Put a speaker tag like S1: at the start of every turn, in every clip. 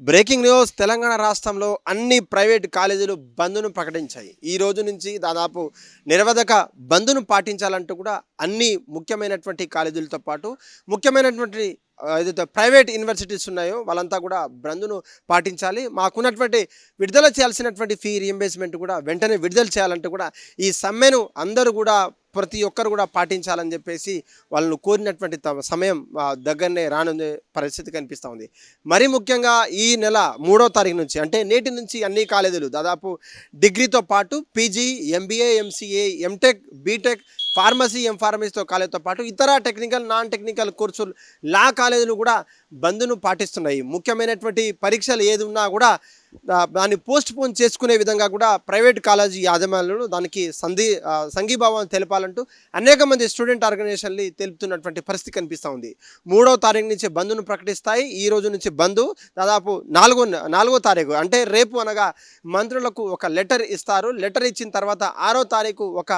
S1: Breaking news Telangana రాష్ట్రంలో అన్ని private కాలేజీలు బంద్ను ప్రకటించాయి. ఈ రోజు నుంచి దాదాపు నిరవధక బంద్ను పాటించాలంటూ కూడా అన్ని ముఖ్యమైనటువంటి కాలేజీలతో పాటు ముఖ్యమైనటువంటి ఏదైతే ప్రైవేట్ యూనివర్సిటీస్ ఉన్నాయో వాళ్ళంతా కూడా బంద్ను పాటించాలి. మాకున్నటువంటి విడుదల చేయాల్సినటువంటి ఫీ రీఎంబేస్మెంట్ కూడా వెంటనే విడుదల చేయాలంటూ కూడా ఈ సమ్మెను అందరూ కూడా ప్రతి ఒక్కరు కూడా పాటించాలని చెప్పేసి వాళ్ళను కోరినటువంటి సమయం దగ్గరనే రానుండే పరిస్థితి కనిపిస్తూ ఉంది. మరి ముఖ్యంగా ఈ నెల మూడో తారీఖు నుంచి అంటే నేటి నుంచి అన్ని కాలేజీలు దాదాపు డిగ్రీతో పాటు PG MBA MCA M Tech B Tech pharmacy M ఫార్మసీతో కాలేజీతో పాటు ఇతర టెక్నికల్ నాన్ టెక్నికల్ కోర్సులు లా కాలేజీలు కూడా బంద్ను పాటిస్తున్నాయి. ముఖ్యమైనటువంటి పరీక్షలు ఏది ఉన్నా కూడా దాన్ని పోస్ట్ పోన్ చేసుకునే విధంగా కూడా ప్రైవేట్ కాలేజీ యాజమాన్యులు దానికి సంధి సంఘీభావం తెలపాలంటూ అనేక మంది స్టూడెంట్ ఆర్గనైజేషన్లు తెలుపుతున్నటువంటి పరిస్థితి కనిపిస్తూ ఉంది. మూడో తారీఖు నుంచి బంద్ను ప్రకటిస్తాయి. ఈ రోజు నుంచి బంద్ దాదాపు నాలుగో నాలుగో తారీఖు అంటే రేపు అనగా మంత్రులకు ఒక లెటర్ ఇస్తారు. లెటర్ ఇచ్చిన తర్వాత ఆరో తారీఖు ఒక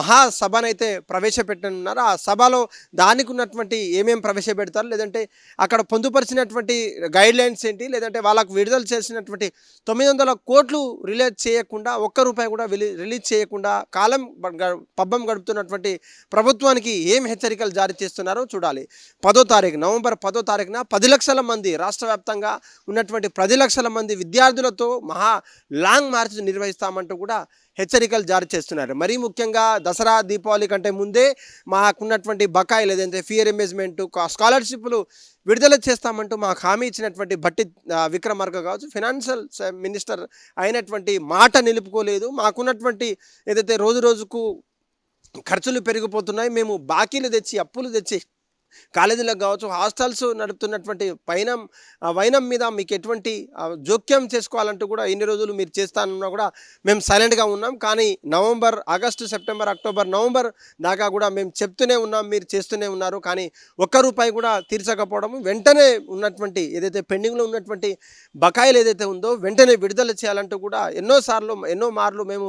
S1: మహాసభనైతే ప్రవేశపెట్టనున్నారు ఆ సభలో దానికి ఉన్నటువంటి ఏమేం ప్రవేశపెడతారు? లేదంటే అక్కడ పొందుపరిచినటువంటి గైడ్ లైన్స్ ఏంటి? లేదంటే వాళ్ళకు విడుదల చేసినటువంటి తొమ్మిది వందల కోట్లు రిలీజ్ చేయకుండా ఒక్క రూపాయి కూడా రిలీజ్ చేయకుండా కాలం పబ్బం గడుపుతున్నటువంటి ప్రభుత్వానికి ఏం హెచ్చరికలు జారీ చేస్తున్నారో చూడాలి. పదో తారీఖు నవంబర్ పదో తారీఖున పది లక్షల మంది రాష్ట్ర వ్యాప్తంగా ఉన్నటువంటి పది లక్షల మంది విద్యార్థులతో మహా లాంగ్ మార్చ్ నిర్వహిస్తామంటూ కూడా హెచ్చరికలు జారీ చేస్తున్నారు. మరీ ముఖ్యంగా దసరా దీపావళి కంటే ముందే మాకున్నటువంటి బకాయి లేదంటే ఫీ రిమేజ్మెంట్ స్కాలర్షిప్లు విడుదల చేస్తామంటూ మాకు హామీ ఇచ్చినటువంటి భట్టి ఆ, విక్రమార్క కావచ్చు ఫినాన్షియల్ మినిస్టర్ అయినటువంటి మాట నిలుపుకోలేదు. మాకున్నటువంటి ఏదైతే రోజు రోజుకు ఖర్చులు పెరిగిపోతున్నాయి మేము బాకీలు తెచ్చి అప్పులు తెచ్చి కాలేజీలకు కావచ్చు హాస్టల్స్ నడుపుతున్నటువంటి పైన వైనం మీద మీకు ఎటువంటి జోక్యం చేసుకోవాలంటూ కూడా ఎన్ని రోజులు మీరు చేస్తానన్నా కూడా మేము సైలెంట్గా ఉన్నాం. కానీ November August September October November దాకా కూడా మేము చెప్తూనే ఉన్నాం మీరు చేస్తూనే ఉన్నారు. కానీ ఒక్క రూపాయి కూడా తీర్చకపోవడం వెంటనే ఉన్నటువంటి ఏదైతే పెండింగ్లో ఉన్నటువంటి బకాయిలు ఏదైతే ఉందో వెంటనే విడుదల చేయాలంటూ కూడా ఎన్నోసార్లు ఎన్నో మార్లు మేము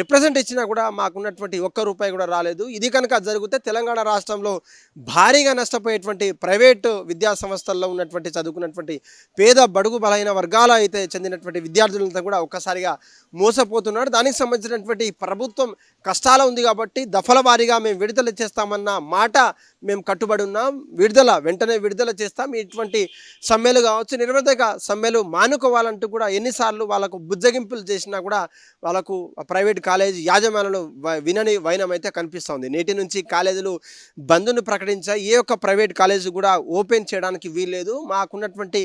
S1: రిప్రజెంట్ ఇచ్చినా కూడా మాకున్నటువంటి ఒక్క రూపాయి కూడా రాలేదు. ఇది కనుక జరిగితే తెలంగాణ రాష్ట్రంలో భారీగా నష్టపోయేటువంటి ప్రైవేటు విద్యా సంస్థల్లో ఉన్నటువంటి చదువుకున్నటువంటి పేద బడుగు బలైన వర్గాల అయితే చెందినటువంటి విద్యార్థులంతా కూడా ఒక్కసారిగా మోసపోతున్నారు. దానికి సంబంధించినటువంటి ప్రభుత్వం కష్టాల ఉంది కాబట్టి దఫల వారీగా మేము విడుదల చేస్తామన్న మాట మేము కట్టుబడి ఉన్నాం. విడుదల వెంటనే విడుదల చేస్తాం. ఇటువంటి సమ్మెలు కావచ్చు నిర్వర్తక సమ్మెలు మానుకోవాలంటూ కూడా ఎన్నిసార్లు వాళ్ళకు బుజ్జగింపులు చేసినా కూడా వాళ్ళకు ప్రైవేట్ కాలేజ్ యాజమాన్యంలో వ- వినని వైనం అయితే కనిపిస్తోంది. నేటి నుంచి కాలేజీలు బంద్ను ప్రకటించాయి ఏ ఒక్క ప్రైవేట్ కాలేజీ కూడా ఓపెన్ చేయడానికి వీల్లేదు. మాకున్నటువంటి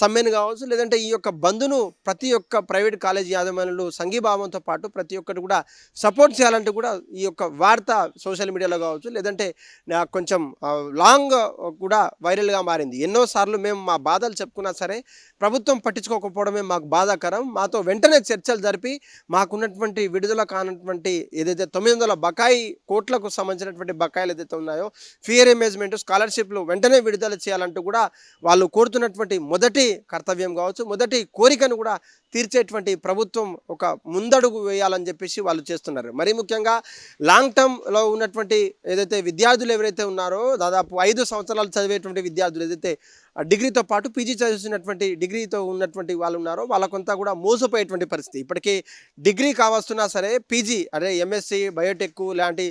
S1: సమ్మెను కావచ్చు లేదంటే ఈ యొక్క బంధును ప్రతి ఒక్క ప్రైవేట్ కాలేజ్ యాజమాన్యులు సంఘీభావంతో పాటు ప్రతి ఒక్కటి కూడా సపోర్ట్ చేయాలంటే కూడా ఈ యొక్క వార్త సోషల్ మీడియాలో కావచ్చు లేదంటే కొంచెం లాంగ్ కూడా వైరల్గా మారింది. ఎన్నోసార్లు మేము మా బాధలు చెప్పుకున్నా సరే ప్రభుత్వం పట్టించుకోకపోవడమే మాకు బాధాకరం. మాతో వెంటనే చర్చలు జరిపి మాకున్నటువంటి విడుదల కానటువంటి ఏదైతే తొమ్మిది వందల బకాయి కోట్లకు సంబంధించినటువంటి బకాయిలు ఏదైతే ఉన్నాయో ఫియర్ ఎమేజ్మెంట్ స్కాలర్షిప్లు వెంటనే విడుదల చేయాలంటూ కూడా వాళ్ళు కోరుతున్నటువంటి మొదటి కర్తవ్యం కావచ్చు మొదటి కోరికను కూడా తీర్చేటువంటి ప్రభుత్వం ఒక ముందడుగు వేయాలని చెప్పేసి వాళ్ళు చేస్తున్నారు. మరీ ముఖ్యంగా లాంగ్ టర్మ్లో ఉన్నటువంటి ఏదైతే విద్యార్థులు ఎవరైతే ఉన్నారో దాదాపు ఐదు సంవత్సరాలు చదివేటువంటి విద్యార్థులు ఏదైతే డిగ్రీతో పాటు పీజీ చదువుతున్నటువంటి డిగ్రీతో ఉన్నటువంటి వాళ్ళు ఉన్నారో వాళ్ళకంతా కూడా మోసపోయేటువంటి పరిస్థితి. ఇప్పటికీ డిగ్రీ కావస్తున్నా సరే పీజీ అదే ఎంఎస్సి బయోటెక్ లాంటి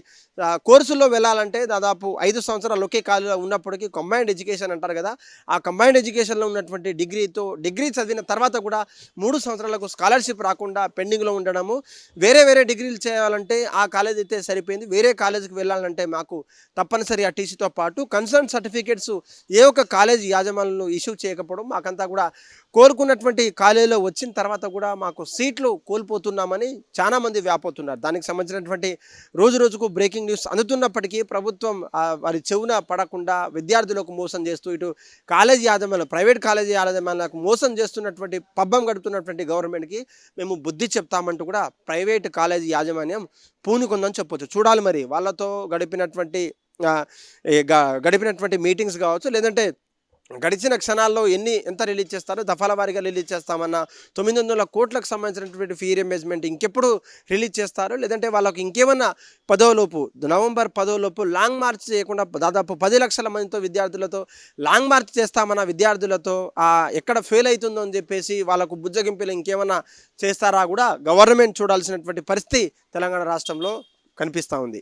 S1: కోర్సుల్లో వెళ్ళాలంటే దాదాపు ఐదు సంవత్సరాలు ఒకే కాలంలో ఉన్నప్పటికీ కంబైన్డ్ ఎడ్యుకేషన్ అంటారు కదా. ఆ కంబైన్డ్ ఎడ్యుకేషన్లో ఉన్నటువంటి డిగ్రీతో డిగ్రీ చదివిన తర్వాత కూడా మూడు సంవత్సరాలకు స్కాలర్షిప్ రాకుండా పెండింగ్లో ఉండడము వేరే వేరే డిగ్రీలు చేయాలంటే ఆ కాలేజ్ అయితే సరిపోయింది. వేరే కాలేజీకి వెళ్ళాలంటే మాకు తప్పనిసరి ఆ టీసీతో పాటు కన్సర్న్ సర్టిఫికేట్స్ ఏ ఒక్క కాలేజ్ యాజమాన్యాలు ఇష్యూ చేయకపోవడం మాకంతా కూడా కోరుకున్నటువంటి కాలేజీలో వచ్చిన తర్వాత కూడా మాకు సీట్లు కోల్పోతున్నామని చాలా మంది వ్యాపోతున్నారు. దానికి సంబంధించినటువంటి రోజు రోజుకు బ్రేకింగ్ న్యూస్ అందుతున్నప్పటికీ ప్రభుత్వం వారి చెవున పడకుండా విద్యార్థులకు మోసం చేస్తూ ఇటు కాలేజీ యాజమాన్యాలు ప్రైవేట్ కాలేజీ యాజమాన్యాలకు మోసం చేస్తున్నటువంటి పబ్బం గడుపుతున్నటువంటి గవర్నమెంట్కి మేము బుద్ధి చెప్తామంటూ కూడా ప్రైవేట్ కాలేజీ యాజమాన్యం పూనుకుందని చెప్పొచ్చు. చూడాలి మరి. వాళ్ళతో గడిపినటువంటి గడిపినటువంటి మీటింగ్స్ కావచ్చు లేదంటే గడిచిన క్షణాల్లో ఎన్ని ఎంత రిలీజ్ చేస్తారో దఫాల వారీగా రిలీజ్ చేస్తామన్న తొమ్మిది వందల కోట్లకు సంబంధించినటువంటి ఫీ రియంబర్స్మెంట్ ఇంకెప్పుడు రిలీజ్ చేస్తారు లేదంటే వాళ్ళకి ఇంకేమన్నా పదోలోపు నవంబర్ పదోలోపు లాంగ్ మార్చ్ చేయకుండా దాదాపు పది లక్షల మందితో విద్యార్థులతో లాంగ్ మార్చ్ చేస్తామన్న విద్యార్థులతో ఎక్కడ ఫెయిల్ అవుతుందో అని చెప్పేసి వాళ్ళకు బుజ్జగింపులు ఇంకేమన్నా చేస్తారా కూడా గవర్నమెంట్ చూడాల్సినటువంటి పరిస్థితి తెలంగాణ రాష్ట్రంలో కనిపిస్తూ ఉంది.